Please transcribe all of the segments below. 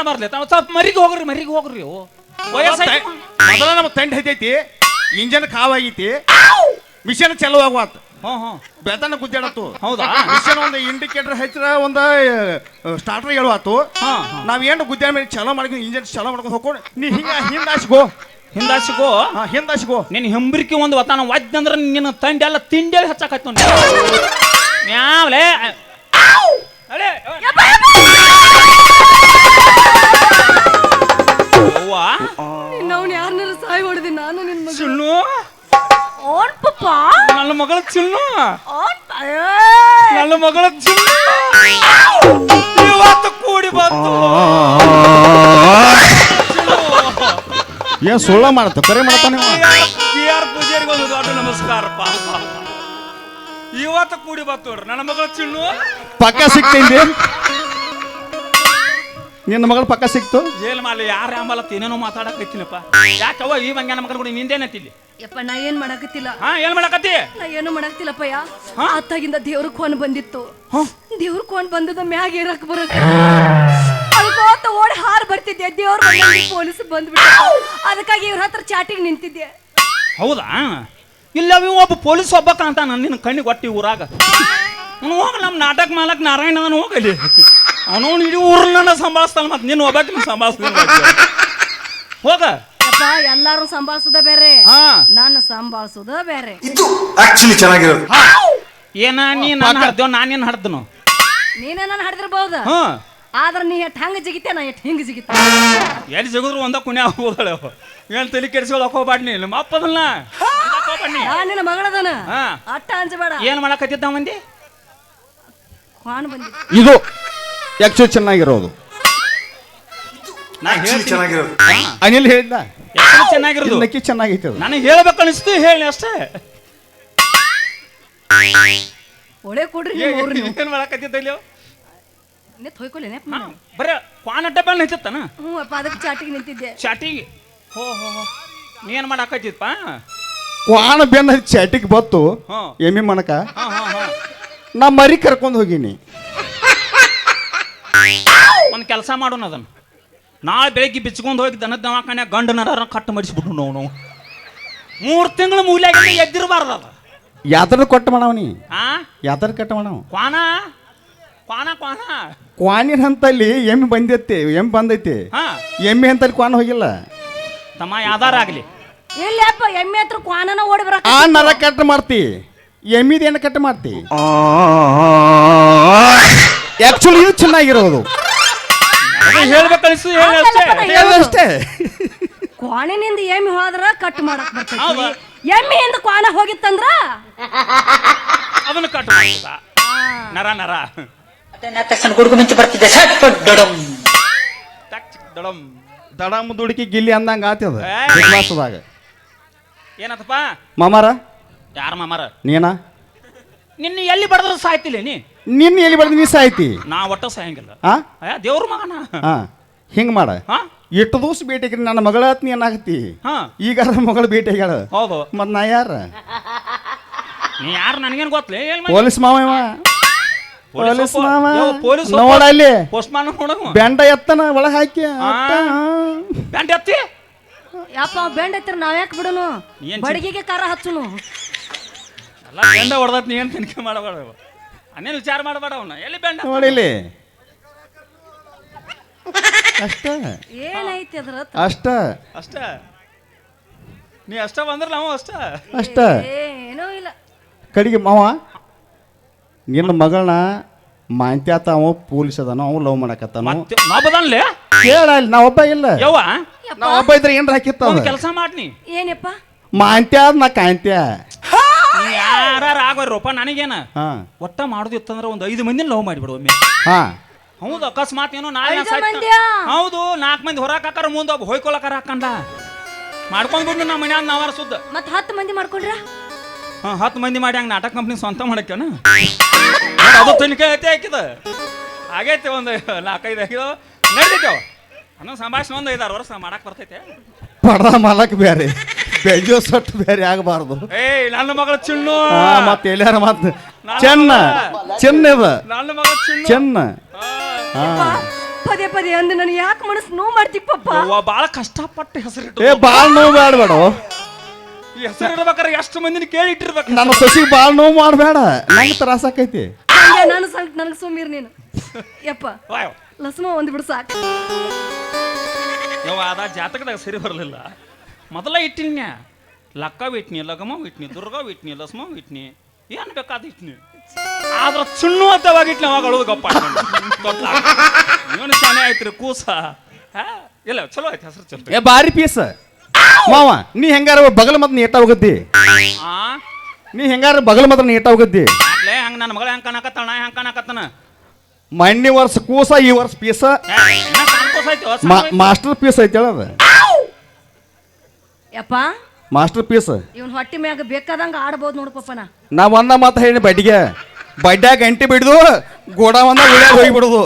ಮಾಡಬಾರ್ದು ತಾವು ಸ್ವಲ್ಪ ಮರಿಗೆ ಹೋಗ್ರಿ ಮರಿಗೆ ಹೋಗ್ರಿ ವಯಸ್ಸಾಯ್ತು ಮೊದಲ ನಮ್ಮ ತಂಡ ಹೈತೈತಿ. ಇಂಜನ್ ಕಾವಾಗೈತಿ. ಮಿಷನ್ ಚಲೋ ಆಗುವಂತ ಹ್ಞೂ ಹ್ಞೂ ಬೆತನ ಗುದ್ದಾಡತ್ತು. ಹೌದಾ? ಮಿಷನ್ ಒಂದು ಇಂಡಿಕೇಟರ್ ಹಚ್ಚಿರ ಒಂದು ಸ್ಟಾರ್ಟರ್ ಹೇಳುವಾತು ಹಾ, ಹಾ. ನಾವ್ ಏನು ಗುದ್ದಾಡ ಮೇಲೆ ಚಲೋ ಮಾಡ್ಕೊಂಡು ಇಂಜನ್ ಚಲೋ ಮಾಡ್ಕೊಂಡು ಹೋಗ್ಕೊಂಡು ನೀ ಹಿಂಗ ಹಿಂದಾಸ್ಗೋ. ಹಿಂದಾಸಿಗೋ? ಹಿಂದಾಸಿಗೋ. ನಿನ್ನ ಹೆಂಬರಿಕೆ ಒಂದು ವತನ ವಾದ್ಯ ಅಂದ್ರೆ ನಿನ್ನ ತಂಡ ಎಲ್ಲ ತಿಂಡಿ ಹಚ್ಚಾಕತ್ತು ಮ್ಯಾವ್ಲೆ ಮಗಳ ಓನ್ ನನ್ನ ಮಗಳ ಚಿನ್ನು? ಇವತ್ತು ಕೂಡಿ ಬಂತು ಏನ್ ಸುಳ್ಳ ಮಾಡತ್ತ ಕರೆ ಮಾಡ್ತಾನೆ ಪಿ ಆರ್ ಪೂಜಾರಿಗೆ ಒಂದು ದೊಡ್ಡ ನಮಸ್ಕಾರ ಇವತ್ತು ಕೂಡಿ ಬತ್ತು ನೋಡ್ರಿ ನನ್ನ ಮಗಳ ಚಿನ್ನು. ಪಕ್ಕ ಸಿಕ್ತೈತಿ ನಿನ್ನ ಮಗಳು ಪಕ್ಕ ಸಿಕ್ತು? ಏನ್ ಮಾಡಲಿ ಯಾರ ಅಂಬಲತ್ತ ಏನೇನೋ ಮಾತಾಡಕತ್ತಿನಪ್ಪ ಯಾಕವ್ವ ಈ ಮಂಗ ಮಗನ ಕೂಡ ನಿಂದೇನತ್ತಿಲ್ಲಿ ಯಪ್ಪ ನಾ ಏನ್ ಮಾಡಕತ್ತಿಲ್ಲ? ಹಾ ಏನ್ ಮಾಡಕತ್ತಿ? ನಾ ಏನು ಮಾಡಕ್ತಿಲ್ಲಪ್ಪಯ್ಯ ಹಾ? ಅತ್ತಾಗಿಂದ ದೇವ್ರ ಕೋನ್ ಬಂದಿತ್ತು. ದೇವ್ರ ಕೋನ್ ಬಂದದ ಮ್ಯಾಗ ಏರಕ್ ಬರಕ್ ಅದಕ್ಕೋತ ಓಡಿ ಹಾರ್ ಬರ್ತಿದ್ದೆ. ದೇವ್ರ ಪೊಲೀಸ್ ಬಂದ್ಬಿಟ್ಟು ಅದಕ್ಕಾಗಿ ಇವ್ರ ಹತ್ರ ಚಾಟಿಗೆ ನಿಂತಿದ್ದೆ. ಹೌದಾ? ಇಲ್ಲ ಅವ ಒಬ್ಬ ಪೊಲೀಸ್ ಒಬ್ಬ ಕಾಣ್ತಾನ ನಿನ್ನ ಕಣ್ಣಿಗೆ ಒಟ್ಟಿ ಊರಾಗ. ಹೋಗ ನಮ್ಮ ನಾಟಕ ಮಾಲಕ್ ನಾರಾಯಣ ಹೋಗಲಿ ಅವನು ಇಡೀ ಊರ್ನ ಸಂಭಾಳಿಸ್ತಾನ ಮತ್ತೆ ನಿನ್ನ ಒಬ್ಬಾಕಿನ ಸಂಭಾಳಿಸ್ತೀನಿ ಹೋಗ. ಎಲ್ಲಾರು ಸಂಭಾಳಿಸೋದ ಬೇರೆ. ಹಾ. ನಾನು ಸಂಭಾಳಿಸೋದ ಬೇರೆ. ಇದು ಆಕ್ಚುಲಿ ಚೆನ್ನಾಗಿರೋದು. ಏನ ನೀ ನಾನು ಹಡ್ದೇವ್ ನಾನು ನಿನ್ನ ಹಡ್ದನು? ನೀನೇ ನಾನು ಆದ್ರೆ ಹ್ಞೂ ಆದ್ರೆ ನೀ ಎಟ್ ಹಂಗ ಜಿಗಿತೆ ನಾ ಎಟ್ ಹಿಂಗ ಜಿಗಿತೆ ಎಲ್ಲಿ ಜಗದ್ರು ಒಂದ ಕುಣ್ಯ ಹೋಗೋದಳೆ ಏನು ತಲೆ ಕೆಡಿಸ್ಕೊಳಕ್ ಹೋಗ್ಬಾಡ್ ನೀ ನಿಮ್ಮ ಅಪ್ಪದಲ್ಲ ನಾ ನಿನ್ನ ಮಗಳದನ. ಹಾ. ಅಟ್ಟ ಅಂಜಬೇಡ. ಏನು ಮಾಡಕತ್ತಿದ್ದ ಮಂದಿ? ಕಾಣ್ ಬಂದಿ ಇದು ಆಕ್ಚುಲಿ ಚೆನ್ನಾಗಿರೋದು? ನಾ ಹೇಳ್ತೀನಿ. ಚೆನ್ನಾಗಿರೋದು. ಅನಿಲ್ ಹೇಳಿದ್ದ ಎಷ್ಟು ಚೆನ್ನಾಗಿರೋದು? ನಕ್ಕಿ ಚೆನ್ನಾಗೈತೆ ಅದು. ನನಗೆ ಹೇಳ್ಬೇಕು ಅನಿಸ್ತು ಹೇಳಿ ಅಷ್ಟೇ. ಒಳ್ಳೆ ಕೊಡ್ರಿ ನಿಮ್ಮ ಅವ್ರು ನೀವು ಏನು ಮಾಡಕತ್ತಿದ್ದ ಇಲ್ಲಿ? ನಿತ್ ಹೊಯ್ಕೊಲೇನೆ ಬರೇ ಕ್ವಾನ ಡಬ್ಬಲ್ ನಿಂತಿತ್ತಾನ? ಹ್ಞೂ ಅಪ್ಪ ಅದಕ್ಕೆ ಚಾಟಿಗೆ ನಿಂತಿದ್ದೆ. ಚಾಟಿಗೆ? ಹೋ ಹೋ ಹೋ. ನೀ ಏನು ಮಾಡಾಕತ್ತಿದ್ಪ ಕ್ವಾಣ ಬೆನ್ನ ಚಾಟಿಗೆ ಬತ್ತು ಹ್ಞೂ. ಎಮ್ಮಿ ಮನಕ ಹಾಂ ಹಾಂ ಹಾಂ ನಾ ಮರಿ ಕರ್ಕೊಂಡು ಹೋಗಿನಿ. ಒಂದು ಕೆಲಸ ಮಾಡೋಣ ಅದನ್ನು. ನಾಳೆ ಬೆಳಗ್ಗೆ ಬಿಚ್ಕೊಂಡು ಹೋಗಿ ದನದ ದವಾಖಾನೆ ಗಂಡನರ ಕಟ್ಟು ಮಾಡಿಸ್ಬಿಟ್ಟು ನಾವು ನಾವು. ಮೂರು ತಿಂಗಳು ಮೂಲ್ಯಾಗ ಎದ್ದಿರಬಾರ್ದು ಅದು. ಯಾತ್ರ ಕೊಟ್ಟ ಮಾಡವನಿ ಆ? ಯಾತ್ರ ಕಟ್ಟ ಮಾಡವ ಕ್ವಾನ? ಕ್ವಾನ ಕ್ವಾನ? ಕ್ವಾನಿನ ಹಂತಲ್ಲಿ ಎಮ್ಮೆ ಬಂದೈತಿ ಎಮ್ಮೆ ಬಂದೈತಿ. ಹಾ. ಎಮ್ಮೆ ಹಂತಲ್ಲಿ ಕ್ವಾನ ಹೋಗಿಲ್ಲ. ತಮ್ಮ ಯಾದಾರ ಆಗಲಿ. ಇಲ್ಲಪ್ಪ ಅಪ್ಪ ಎಮ್ಮೆ ಹತ್ರ ಕ್ವಾನನ ಓಡಿ ಬರಕ ಆ ನರ ಕಟ್ ಮಾಡ್ತಿ. ಎಮ್ಮಿದ ಏನು ಕಟ್ ಮಾಡ್ತಿ? ಆಕ್ಚುಲಿ ಇದು ಚೆನ್ನಾಗಿರೋದು. ಹೇಳ್ಬೇಕು ಅನಿಸ್ತು ಹೇಳಿ ಅಷ್ಟೇ. ಕ್ವಾಣಿನಿಂದ ಎಮ್ಮಿ ಹೋದ್ರ ಕಟ್ ಮಾಡಕ್ ಬರ್ತೈತಿ? ಎಮ್ಮೆಯಿಂದ ಕ್ವಾನ ಹೋಗಿತ್ತಂದ್ರ? ಅದನ್ನ ಕಟ್ ನರ ನರ. ತಕ್ಷಣ ಗುಡುಗು ಮಿಂಚು ಬರ್ತಿದೆ ಸಟ್ ಪಟ್ ಡಡಮ್ ಟಕ್ ಚಿಕ್ ದಡಂ ದಡಮ್ ದುಡುಕಿ ಗಿಲ್ಲಿ ಅಂದಂಗ ಆತದ ಬಾಸ್ದಾಗ ಏನತ್ತಪ್ಪ? ಮಾಮಾರ? ಯಾರ ಮಾಮಾರ? ನೀನಾ? ನಿನ್ನ ಎಲ್ಲಿ ಬಡದ್ರು ಸಾಯ್ತಿಲ್ಲ ನೀ. ನಿನ್ನ ಎಲ್ಲಿ ಬಡ್ದು ನೀ ಸಾಯ್ತಿ? ನಾ ಒಟ್ಟ ಸಾಯಂಗಿಲ್ಲ. ಆ? ಅಯ್ಯ ದೇವ್ರ ಮಗನ. ಹಾ ಹಿಂಗ್ ಮಾಡ. ಹಾ ಎಷ್ಟು ದಿವಸ ಭೇಟಿ ನನ್ನ ಮಗಳ ನೀ ಏನಾಗತ್ತಿ? ಹಾ. ಈಗ ಮಗಳ ಭೇಟಿ ಆಗ್ಯಾಳ. ಹೌದು. ಮತ್ ನಾ ಯಾರ? ನೀ ಯಾರು ನನಗೇನು ಗೊತ್ತಲೇ? ಪೊಲೀಸ್ ಮಾವ ಇವ. ಪೊಲೀಸ್ ಮಾವ. ಪೊಲೀಸ್ ನೋಡ ಅಲ್ಲಿ. ಪೋಸ್ಟ್ ಮಾನ ನೋಡಗು ಬೆಂಡ ಎತ್ತನ ಒಳಗೆ ಹಾಕಿ ಬೆಂಡ ಎತ್ತಿ. ಯಪ್ಪ ಬೆಂಡ ಎತ್ತಿರ ನಾವ್ ಯಾಕೆ ಬಿಡನು? ಬಡಗಿಗೆ ಕಾರ ಹಚ್ಚುನು. ಎಲ್ಲ ಬೆಂಡ ಹೊಡೆದತ್ ನೀ ಏನು ತನಿಖೆ ಮಾಡಬೇಡ ಅನ್ನೇನು ವಿಚಾರ ಮಾಡಬೇಡ ಅವನ. ಎಲ್ಲಿ ಬೆಂಡ ನೋಡಿಲಿ ಅಷ್ಟ. ಏನೈತಿ ಅದ್ರ ಹತ್ರ? ಅಷ್ಟ. ಅಷ್ಟ. ನೀ ಅಷ್ಟ ಬಂದ್ರ ನಾವು ಅಷ್ಟ. ಅಷ್ಟ. ಏನೂ ಇಲ್ಲ. ಕಡಿಗೆ ಮಾವ ನಿನ್ನ ಮಗಳನ್ನ ಮಾಂತ್ಯಾತ ಅವ ಪೊಲೀಸ್ ಅದಾನ ಅವ ಲವ್ ಮಾಡಕತ್ತಾನ? ಮತ್ತೆ ನಾ ಬದನ್ಲೆ? ಕೇಳ ಇಲ್ಲಿ ನಾ ಒಬ್ಬ ಇಲ್ಲ. ಯವ್ವ? ನಾ ಒಬ್ಬ ಇದ್ರೆ ಏನ್ರ ಹಾಕಿತ್ತ ಒಂದು ಕೆಲಸ ಮಾಡ್ನಿ. ಏನಪ್ಪ ಮಾಂತ್ಯ ನಾ ಕಾಂತ್ಯ ಯಾರ ಆಗೋರಪ್ಪ ನನಗೇನ? ಹಾ. ಒಟ್ಟ ಮಾಡುದಿತ್ತಂದ್ರ ಒಂದು ಐದು ಮಂದಿ ಲವ್ ಮಾಡಿಬಿಡು ಒಮ್ಮೆ. ಹಾ. ಹೌದು ಅಕಸ್ಮಾತ್ ಏನೋ ನಾಳೆ ಐದು ಹೌದು ನಾಲ್ಕು ಮಂದಿ ಹೊರಕ್ ಹಾಕಾರ ಮುಂದೆ ಒಬ್ಬ ಹೊಯ್ಕೊಳಕಾರ ಹಾಕಂಡ ಮಾಡ್ಕೊಂಡ್ ಬಿಡ್ನು ನಮ್ಮ ಮನ್ಯಾಗ ನಾವಾರ ಸುದ್ದ. ಮತ್ ಹತ್ತು ಮಂದಿ ಮಾಡ್ಕೊಂಡ್ರ? ಹಾ ಹತ್ತು ಮಂದಿ ಮಾಡಿ ಹಂಗ ನಾಟಕ ಕಂಪ್ನಿ ಸ್ವಂತ ಮಾಡಕ್ಕೇನ? ಅದು ತಿನ್ಕೆ ಐತೆ ಹಾಕಿದ ಆಗೈತೆ ಒಂದು ನಾಲ್ಕೈದು ಹಾಕಿದ ನಡೀತೇವ ಅನ್ನೋ ಸಂಭಾಷಣೆ ಒಂದು ಐದಾರು ವರ್ಷ ಮಾಡಕ್ ಬರ್ತೈತೆ. ಪಡ್ದ ಮಾಲಕ್ ಬೇರೆ ಬೆಂಜೋ ಸೊಟ್ಟು ಬೇರೆ ಆಗಬಾರ್ದು. ಏಯ್ ನನ್ನ ಮಗಳ ಚಿಣ್ಣು ಹಾ ಮತ್ತೆ ಎಲ್ಲಾರ ಮಾತು ಚೆನ್ನ ಚೆನ್ನ ಇದ ನನ್ನ ಮಗಳ ಚಿಣ್ಣು ಚೆನ್ನ. ಹಾ. ಪದೇ ಪದೇ ಅಂದ್ರೆ ನಾನು ಯಾಕೆ ಮನಸ್ಸು ನೋವು ಮಾಡ್ತಿಪ್ಪಪ್ಪ? ಅವ್ವ ಬಾಳ ಕಷ್ಟಪಟ್ಟು ಹೆಸರಿಟ್ಟು ಏ ಬಾಳ ನೋವು ಬೇಡ ಈ ಹೆಸರು ಇಡ್ಬೇಕಾರೆ ಎಷ್ಟು ಮಂದಿನ ಕೇಳಿ ಇಟ್ಟಿರ್ಬೇಕು ನನ್ನ ಸಸಿ ಭಾಳ ನೋವು ಮಾಡಬೇಡ. ನಂಗೆ ತ್ರಾಸ ಆಕೈತಿ. ನಾನು ಸಂಕ್ ನನಗೆ ಸುಮ್ಮೀರ್ ನೀನು. ಯಪ್ಪ. ಲಸ್ಮ ಒಂದು ಬಿಡು ಸಾಕು. ಯವ್ವ ಅದ ಜಾತಕದಾಗ ಸರಿ ಬರಲಿಲ್ಲ. ಮೊದಲ ಇಟ್ಟಿನ್ಯ? ಲಕ್ಕ ಬಿಟ್ನಿ ಲಗಮ ಬಿಟ್ನಿ ದುರ್ಗ ಬಿಟ್ನಿ ಲಸ್ಮ ಬಿಟ್ನಿ ಏನ್ ಬೇಕಾದ ಇಟ್ನಿ? ಆದ್ರ ಸುಣ್ಣು ಅಂತವಾಗ ಇಟ್ನಿ ಅವಾಗ ಅಳುದು ಗಪ್ಪ ಇವನು ಶಾನೆ ಆಯ್ತ್ರಿ ಕೂಸ? ಹಾ? ಇಲ್ಲ ಚಲೋ ಆಯ್ತು ಹೆಸರು ಚಲೋ ಏ ಬಾರಿ ಪೀಸ. ಮಾವ ನೀ ಹೆಂಗಾರ ಬಗಲ ಮತ್ತೆ ನೀ ಎಟ್ಟ ಹೋಗದ್ದಿ ನೀ ಹೆಂಗಾರ ಬಗಲ್ ಮತ್ತೆ ನೀ ಎಟ್ಟ ಹೋಗದ್ದಿ? ಲೇ ಹಂಗ ನನ್ನ ಮಗಳ ಹೆಂಗ್ ಕಾಣಕತ್ತಾಳ ಹೆಂಗ್ ಕಾಣಕತ್ತಾನ? ಮಣ್ಣಿ ವರ್ಷ ಕೂಸ ಈ ವರ್ಷ ಪೀಸ. ಮಾಸ್ಟರ್ ಪೀಸ್ ಐತಿ ಹೇಳದ ಯಪ್ಪ? ಮಾಸ್ಟರ್ ಪೀಸ್ ಇವನ್ ಹೊಟ್ಟಿ ಮ್ಯಾಗ ಬೇಕಾದಂಗ ಆಡ್ಬೋದು ನೋಡು ಪಪ್ಪನ ನಾ. ಒಂದ ಮಾತು ಹೇಳಿ ಬಡ್ಡಿಗೆ ಬಡ್ಡ್ಯಾಗ ಗಂಟೆ ಬಿಡ್ದು ಗೋಡ ಒಂದ ಹೋಗಿ ಬಿಡುದು.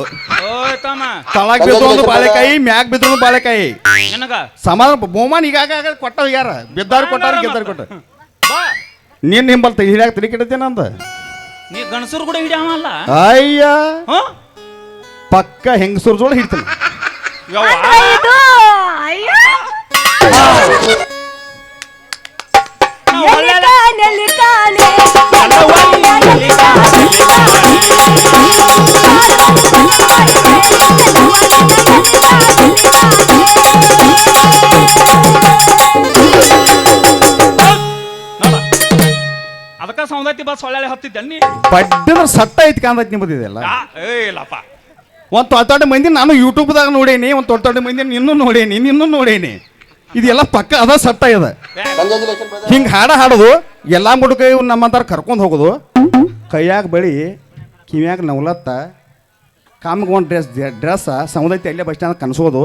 ಓಯ್ ತಮ್ಮ. ತಳಗ್ ಬಿದ್ದು ಒಂದು ಬಾಳೆಕಾಯಿ ಮ್ಯಾಗ್ ಬಿದ್ದು ಒಂದು ಬಾಳೆಕಾಯಿ. ನಿನಗ? ಸಮಾಧಾನ ಬಹುಮಾನ ಈಗಾಗ ಕೊಟ್ಟ ಯಾರ? ಬಿದ್ದಾರು ಕೊಟ್ಟಾರ ಗೆದ್ದಾರು ಕೊಟ್ಟ ಬಾ. ನೀನ್ ನಿಂಬಲ್ ಹಿಡಿಯಾಕ ತಲೆ ಕೆಡತೇನ ಅಂದ? ನೀ ಗಣಸರು ಕೂಡ ಹಿಡಿಯವಲ್ಲ ಅಯ್ಯ. ಹ? ಪಕ್ಕ ಹೆಂಗಸೂರ್ ಜೋಳ ಹಿಡ್ತೀನಿ. ಯವ್ವ. ಇದು. ಅಯ್ಯ. ಅದಕ್ಕ ಸೌಂದತಿ ಬಸ್ ಒಳ್ಳೆ ಹತ್ತಿದ್ದೆ ನೀ ಸಟ್ಟ ಐತಿ ಕಾಂದೈತಿ ನಿಮ್ಮದಿದೆಲ್ಲ ಆ, ಏ ಇಲ್ಲಪ್ಪ. ಒಂದು ದೊಡ್ಡ ದೊಡ್ಡ ಮಂದಿ ನಾನು ಯೂಟ್ಯೂಬ್ದಾಗ ನೋಡೇನಿ ಒಂದು ದೊಡ್ಡ ದೊಡ್ಡ ಮಂದಿ ನಿನ್ನೂ ನೋಡೇನಿ ನಿನ್ನೂ ನೋಡೇನಿ. ಇದೆಲ್ಲ ಪಕ್ಕ ಅದ ಸಟ್ಟ ಇದೆ ಹಿಂಗೆ ಹಾಡ ಹಾಡೋದು ಎಲ್ಲ ಮುಡುಕ ನಮ್ಮಂತಾರ ಕರ್ಕೊಂಡು ಹೋಗೋದು. ಕೈಯಾಗ ಬಳಿ ಕಿವ್ಯಾಗ ನವಲತ್ತ ಕಾಮಿಗೆ ಒಂದು ಡ್ರೆಸ್ ಡ್ರೆಸ್ ಸಮುದಾಯ ಅಲ್ಲೇ ಬಸ್ ಸ್ಟ್ಯಾಂಡ್ ಕನ್ಸೋದು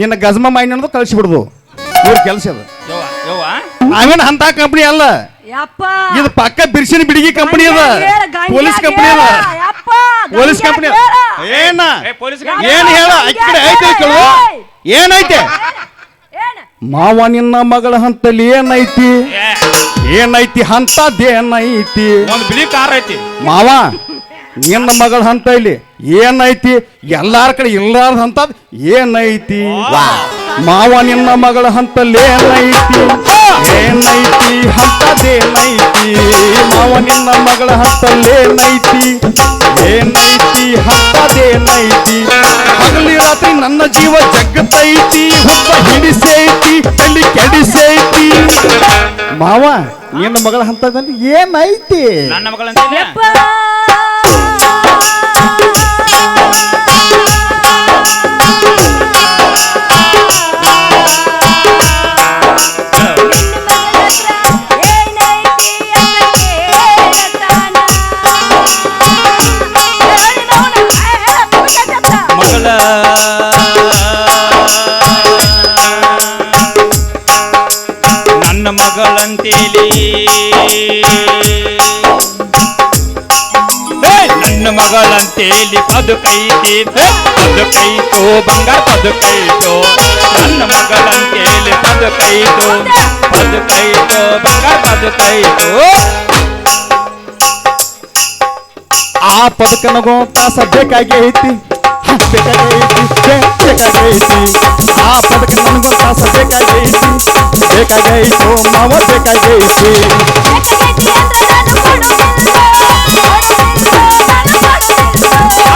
ನಿನ್ನ ಗಜ್ಮ ಮೈನ್ ಅನ್ನೋದು ಕಳಿಸಿಬಿಡೋದು. ಇವ್ರ ಕೆಲಸ ಅದು. ನಾವೇನು ಅಂತ ಕಂಪ್ನಿ ಅಲ್ಲ. ಯಪ್ಪ. ಇದು ಪಕ್ಕ ಬಿರ್ಸಿನ ಬಿಡಿಗಿ ಕಂಪನಿ ಅದ. ಪೊಲೀಸ್ ಕಂಪನಿ ಅದ. ಯಪ್ಪ, ಪೊಲೀಸ್ ಕಂಪನಿ. ಏನ? ಏ ಪೊಲೀಸ್ ಏನ್ ಹೇಳ? ಐತೆ ಕೇಳು. ಏನೈತೆ ಏನ? ಮಾವ ನಿನ್ನ ಮಗಳ ಹಂತಲ್ಲಿ ಏನೈತಿ? ಏನೈತಿ ಹಂತದ್ದೇನೈತಿ ಒಂದು ಬಿಳಿ ಕಾರ್ ಐತಿ. ಮಾವ ನಿನ್ನ ಮಗಳ ಹಂತ ಇಲ್ಲಿ ಏನೈತಿ? ಎಲ್ಲಾರ ಕಡೆ ಇಲ್ಲಾರ್ದ ಹಂತದ್ ಏನೈತಿ? ಮಾವ ನಿನ್ನ ಮಗಳ ಹಂತಲ್ಲೇನೈತಿ ಏನೈತಿ? ಏನೈತಿ? ಹಂತದೇನೈತಿ ಮಾವ ನಿನ್ನ ಮಗಳ ಹಂತಲ್ಲೇನೈತಿ ಏನೈತಿ? ಏನೈತಿ ಹಂತದೇನೈತಿ ಹಗಲಿ ರಾತ್ರಿ ನನ್ನ ಜೀವ ಜಗ್ಗತೈತಿ ಹುಬ್ಬ ಹಿಡಿಸೈತಿ ತಲ್ಲಿ ಕೆಡಿಸೈತಿ. ಮಾವ ನಿನ್ನ ಮಗಳ ಹಂತದಲ್ಲಿ ಏನೈತಿ? ನನ್ನ ಮಗಳಂತ ಹೇ, ನನ್ನ ಮಗಳಂತೇಳಿ ಪದುಕೈತಿ ಹೇ, ಪದುಕೈತು ಬಂಗಾರ ಪದುಕೈತು ನನ್ನ ಮಗಳಂತೇಳಿ ಪದುಕೈತು ಪದುಕೈತು ಬಂಗಾರ ಪದುಕೈತು ಆ ಪದಕನಗೋ ತಾಸ ಬೇಕಾಗೈತಿ ಹ, ಬೇಕಾಗೈತಿ ಬೇ- ಬೇಕಾಗೈತಿ ಆ ಪದಕ ನನಗೋ ತಾಸ ಬೇಕಾಗೈತಿ ಬೇಕಾಗೈತು ಮಾವ ಬೇಕಾಗೈತಿ ಬೇಕಾಗೈತಿ ಅಂದ್ರೆ ನಾನು ಕೊಡುವುದಿಲ್ಲ. ಕೊಡುವುದಿಲ್ಲ, ನಾನು ಕೊಡುವುದಿಲ್ಲ.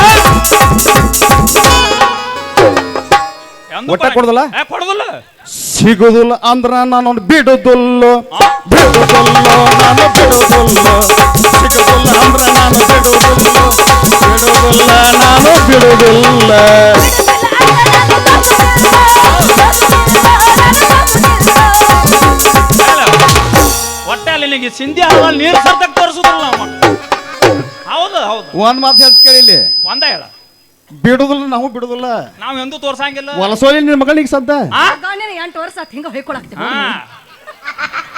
ಎಂದು ಒಟ್ಟ ಕೊಡುದಿಲ್ಲ? ಏ, ಕೊಡುದಿಲ್ಲ ಸಿಗುದಿಲ್ಲ ಅಂದ್ರ ನಾನು ಬಿಡುದಿಲ್ಲ ಬಿಡುದಿಲ್ಲ ನಾನು ಬಿಡುದಿಲ್ಲ ಸಿಗುದಿಲ್ಲ ಹೊಟ್ಟೆ ಅಲ್ಲಿ ನಿನಗೆ ಸಿಂಧಿ ನೀರು ಸರ್ತಕ್ ತೋರಿಸುದಿಲ್ಲ ನಮ್ಮ ಹೌದು ಹೌದು. ಒಂದ್ ಮಾತು ಹೇಳ್ತ ಕೇಳಿಲಿ ಒಂದ ಹೇಳ. ಬಿಡುದಿಲ್ಲ ನಾವು ಬಿಡುದಿಲ್ಲ. ನಾವು ಎಂದೂ ತೋರ್ಸಂಗಿಲ್ಲ. ವಲಸೋಲಿ ನಿನ್ ಮಗಳಿಗೆ ಸದ್ದ ಆ? ಎಂಟು ವರ್ಷ ಆತ್ ಹಿಂಗ ಹೊಯ್ಕೊಳಕ್ತಿ ಹಾ.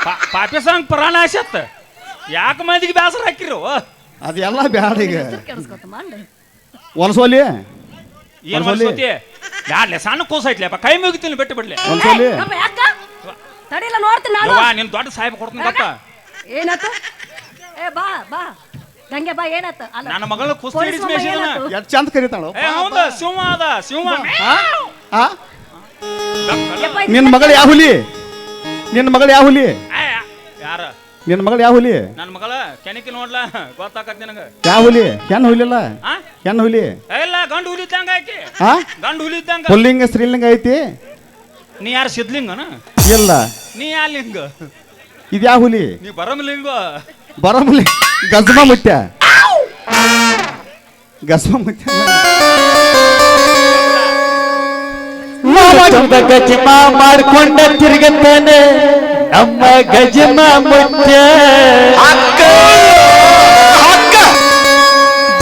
ಪಾ- ಪಾಪಿ ಸಂಗ್ ಪ್ರಾಣ ಆಶತ್ ಯಾಕೆ ಮಂದಿಗೆ ಬೇಸರ ಹಾಕಿರೋ? ಅದೆಲ್ಲ ಬ್ಯಾಡ ಈಗ. ಕೆಡಿಸ್ಕೊತ ಮಂಡ. ಹೊಲಸೋಲಿ ಏನ್ ಒಂದ್ಸಲಿ? ಮಾಡ್ಸೋತಿ ಯಾಡ್ಲೆ ಸಣ್ಣ ಕೂಸ ಐತ್ಲೆಪ್ಪ ಕೈ ಮುಗಿತೀನಿ ಬಿಟ್ಟು ಬಿಡ್ಲಿ. ಒಂದ್ಸಲಿ ಯಾಕ? ತಡಿಲ್ಲ ನೋಡ್ತೀನಿ ನಾನು. ಯವ್ವ ನಿನ್ ದೊಡ್ಡ ಸಾಹೇಬ್ ಕೊಡ್ತೀನಿ ಗೊತ್ತ? ಏನಾತ? ಏ ಬಾ ಬಾ. ಗಂಗೆ ಬಾ ಏನಾತ? ಅಲ್ಲ ನನ್ನ ಮಗಳ ಕುಸ್ತಿ ಪೊಲೀಸ್ ಹಿಡಿಸ್ ಮಾಮ ಮೇಯ್ಸಿದನ. ಏನಾತು? ಎಷ್ಟು ಚಂದ ಕರಿತಾಳು. ಏ ಹೌದ ಸಿಂಹ ಅದ ಸಿಂಹ. ಆ? ಯಪ್ಪ, ಇದು ನಿನ್ನ ಮಗಳು ಯಾವ ಹುಲಿ ನಿನ್ನ ಮಗಳು ಯಾವ ಹುಲಿ ಏ, ಯಾರ? ನಿನ್ನ ಮಗಳು ಯಾವ ಹುಲಿ ನನ್ನ ಮಗಳ ಕೆಣಕಿ ನೋಡ್ಲಾ? ಗೊತ್ತಾಕತ್ ನಿನಗ. ಯಾವ ಹುಲಿ ಹೆಣ್ಣು ಹುಲಿಲ್ಲ ಆ? ಹೆಣ್ಣು ಹುಲಿ? ಇಲ್ಲ ಗಂಡು ಹುಲಿ ಇದ್ದಂಗ ಐತಿ. ಆ? ಗಂಡು ಹುಲಿ ಇದ್ದಂಗ. ಪುಲ್ಲಿಂಗ ಸ್ತ್ರೀಲಿಂಗ ಐತಿ? ನೀ ಯಾರು ಸಿದ್ಲಿಂಗನ? ಇಲ್ಲ. ನೀ ಯಾ ಲಿಂಗ? ಇದು ಯಾವ ಹುಲಿ? ನೀ ಬರಮಲಿಂಗ ಬರಮ್ಲಿ ಗಜ್ಮ ಮುಟ್ಟ ಗಜ್ಮ ಮುಟ್ಟ ಗಜಮ ಮಾಡ್ಕೊಂಡ ತಿರುಗುತ್ತೇನೆ. ನಮ್ಮ ಗಜಮ ಮುಚ್ಚ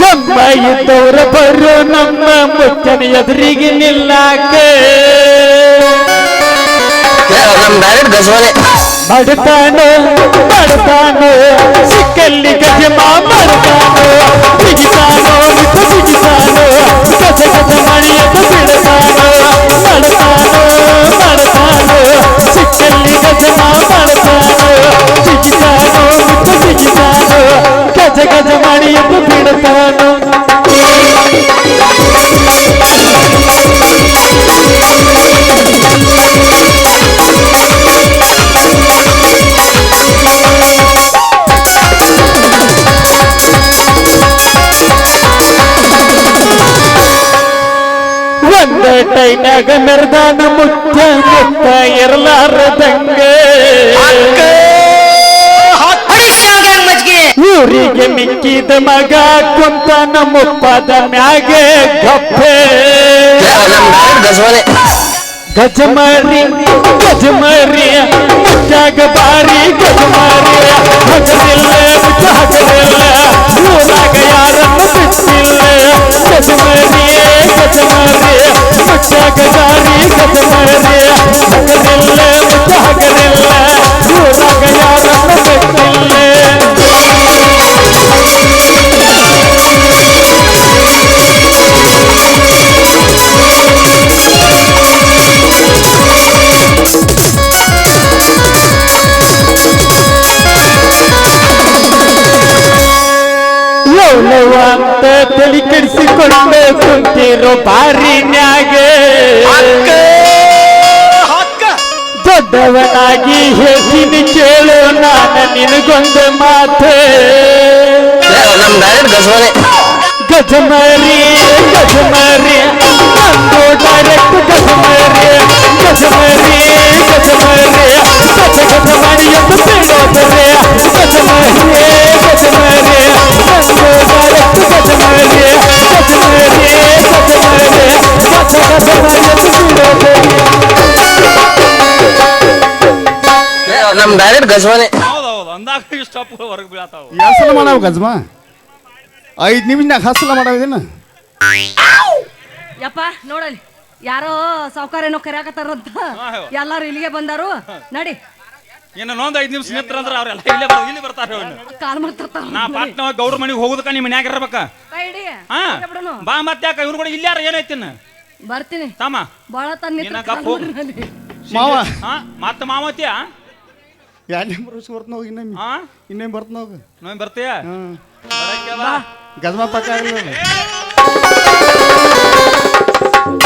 ದಮ್ಮ ಇದ್ದವ್ರ ಬರೋ ನಮ್ಮ ಮುಚ್ಚನ ಎದುರಿಗೆ ನಿಲ್ಲಾಕ ಮಾಡ್ತಾನೋ ಮಾಡ್ತಾನೋ ಸಿಕ್ಕಲ್ಲಿ ಗಜಮ ಟೈನಾಗ ಮೆರ್ದಾನ ಮುತ್ತ ಮುತ್ತ ಇರಲಾರದಂಗ ಊರಿಗೆ ಮಿಕ್ಕಿದ ಮಗ ಕುಂತ ನಮ್ಮಪ್ಪದ ಮ್ಯಾಗೆ ಗಪ್ಪೆ. ಗಜಮರಿ ಗಜಮರಿ ಮುಟ್ಟಾಗ ಬಾರಿ ಗಜಮರಿ. ಹಗಲಿಲ್ಲ ಮುಚ್ಚ ಹಗಲಿಲ್ಲ ಊರಾಗ ಯಾರನ್ನು ಬಿಟ್ಟಿಲ್ಲ. ಗಜಮರಿ ಗಜಮರಿ. ಮುಚ್ಚಾಗ ಬಾರಿ ಗಜಮರಿ ಹಗಲಿಲ್ಲ ಮುಚ್ಚ ಹಗಲಿಲ್ಲ ಕುಂತಿರೋ ಬಾರಿನ್ಯಾಗೆ ದೊಡ್ಡವನಾಗಿ ಹೇಳ್ತೀನಿ ಕೇಳು ನಾನು ನಿನಗೊಂದು ಮಾತು. ಗಜಮರಿ ಗಜಮರಿ. ನಂದು ಡೈರೆಕ್ಟ್ ಗಜಮರಿ ಗಜಮರಿ ಗಜಮರಿ. ಗಜ ಗಜಮರಿ ಎಂದು ಬಿಡೋದರೆ ನಮ್ ಡೈರೆಕ್ಟ್ ಗಜವಾನೆ ಹೌದೌದು ಅಂದಾಗ ಸ್ಟಾಪ್ ಹೊರಗೆ ಬೀಳತಾವ. ಎರಡು ಸಲ ಮಾಡಾವ ಗಜ್ಮ ಐದು ನಿಮಿಷನಾಗ ಹಸಲ ಸಲ ಮಾಡಾವಿದೇನ ಯಪ್ಪ ನೋಡಲಿ ಯಾರೋ ಸಾವುಕಾರ ಏನೋ ಕರ್ಯಾಕತ್ತಾರಂತ ಎಲ್ಲಾರು ಇಲ್ಲಿಗೆ ಬಂದಾರು. ನಡಿ. ಇನ್ನೊಂದು ಐದು ನಿಮಿಷ ನಿಂತ್ರ ಅಂದ್ರೆ ಅವರೆಲ್ಲ ಇಲ್ಲೇ ಬರ್ ಇಲ್ಲಿ ಬರ್ತಾರೆ ಅವ್ರು. ಕಾಲ್ ಮಾಡ್ತಿರ್ತಾರ ನಾ ಪಾಟ್ನ ಗೌಡ್ರ ಮನೆಗೆ ಹೋಗುದಕ್ಕ ನಿಮ್ಮ ಮನ್ಯಾಗ ಇರ್ಬೇಕ. ಕೈ ಹಿಡಿ ಹಾ ಬಿಡೋನು. ಬಾ ಮತ್ತೆ ಯಾಕ ಇವ್ರು ಕೂಡ ಇಲ್ಲಾರ ಏನೈತಿನ ಬರ್ತೀನಿ. ತಮ್ಮ. ಬಾಳ ತನ್ನ ನಿನ್ನ ಗಪ್ ಹೋಗು. ಮಾವ. ಹಾ ಮತ್ತೆ ಮಾವತಿಯ? ಎರಡು ನಂಬರ್ ಬರ್ತ ಹೋಗಿ ಇನ್ನೊಮ್ಮೆ. ಹಾ? ಇನ್ನೊಮ್ಮೆ ಬರ್ತ ಹೋಗು ನೋಯ್ ಬರ್ತೀಯ? ಹಾಂ. ಬರಕ್ಕೆಲ್ಲ? ಗಜ್ಮ ಪಕ್ಕ ಆಗಲ್ಲ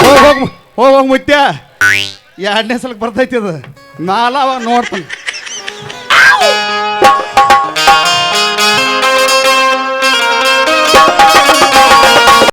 ಹೋಗ್ ಹೋಗ್ ಹೋಗ್ ಹೋಗ್ ಮುತ್ಯ. ಎರಡನೇ ಸಲಕ್ಕೆ ಬರ್ತೈತಿ ಅದು. ನಾಲ ಅವ ನೋಡ್ತಾನೆ.